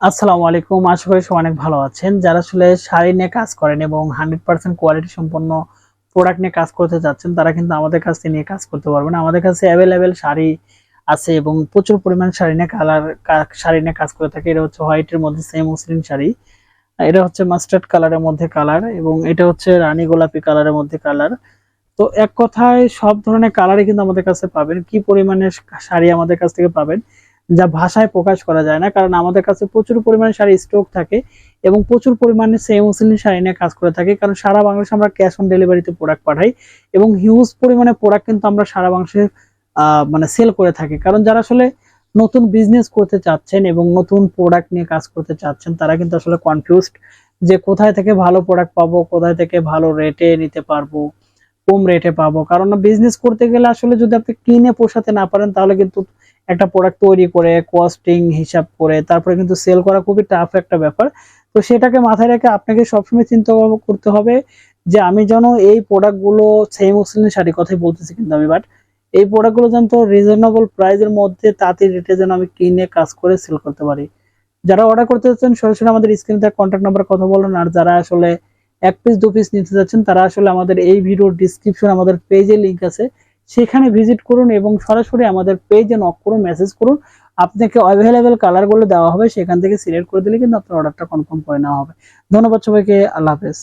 আসসালামু আলাইকুম। আশা করি সবাই অনেক ভালো আছেন। যারা আসলে শাড়ি নিয়ে কাজ করেন এবং হান্ড্রেড পার্সেন্ট কোয়ালিটি সম্পন্ন প্রোডাক্ট নিয়ে কাজ করতে যাচ্ছেন তারা কিন্তু আমাদের কাছ থেকে নিয়ে কাজ করতে পারবেন। আমাদের কাছে অ্যাভেলেবেল শাড়ি আছে এবং প্রচুর পরিমাণ শাড়ি নিয়ে কালার শাড়ি নিয়ে কাজ করে থাকে। এটা হচ্ছে হোয়াইটের মধ্যে সেম মুসলিম শাড়ি। এটা হচ্ছে মাস্টার্ড কালারের মধ্যে কালার এবং এটা হচ্ছে রানী গোলাপি কালারের মধ্যে কালার তো এক কথায় সব ধরনের কালারই কিন্তু আমাদের কাছে পাবেন। কি পরিমাণে শাড়ি আমাদের কাছ থেকে পাবেন? যা ভাষায় প্রকাশ করা যায় না, কারণ আমাদের কাছে প্রচুর পরিমাণে শাড়ি স্টক থাকে এবং প্রচুর পরিমাণে সেম মুসলিম শাড়ি নিয়ে কাজ করে থাকে, কারণ সারা বাংলাদেশে আমরা ক্যাশ অন ডেলিভারিতে প্রোডাক্ট পাঠাই এবং হিউজ পরিমাণে প্রোডাক্ট কিন্তু আমরা সারা বাংলাদেশে মানে সেল করে থাকি। কারণ যারা আসলে নতুন বিজনেস করতে চাচ্ছেন এবং নতুন প্রোডাক্ট নিয়ে কাজ করতে চাচ্ছেন, তারা কিন্তু আসলে কনফিউজড যে কোথায় থেকে ভালো প্রোডাক্ট পাবো, কোথায় থেকে ভালো রেটে নিতে পারব। কম রেটে পাবো। কারণ বিজনেস করতে গেলে আসলে যদি আপনি কিনে পোষাতে না পারেন, তাহলে কিন্তু একটা প্রোডাক্ট তৈরি করে কস্টিং হিসাব করে, তারপরে কিন্তু সেল করা খুবই টাফ একটা ব্যাপার। তো সেটাকে মাথায় রেখে আপনাকে সবসময় চিন্তা করতে হবে যে, আমি যেন এই প্রোডাক্টগুলো সেম মুসলিম শাড়ি কথাই বলতেছি কিন্তু আমি বাট এই প্রোডাক্টগুলো যেন তো রিজনেবল প্রাইসের মধ্যে তাঁতি রেটে যেন আমি কিনে কাজ করে সেল করতে পারি। যারা অর্ডার করতে চাচ্ছেন সরাসরি আমাদের স্ক্রিনে থাকা কন্ট্যাক্ট নাম্বার কথা বলুন। আর যারা আসলে এক পিস দু পিস নিতে যাচ্ছেন, তারা আসলে আমাদের এই ভিডিওর ডিসক্রিপশন আমাদের পেজে লিঙ্ক আছে। সেখানে ভিজিট করুন এবং সরাসরি আমাদের পেজে নক করুন মেসেজ করুন। আপনাকে অ্যাভেলেবেল কালারগুলো দেওয়া হবে, সেখান থেকে সিলেক্ট করে দিলে কিন্তু আপনার অর্ডারটা কনফার্ম করে নেওয়া হবে। ধন্যবাদ সবাইকে, আল্লাহ হাফেজ।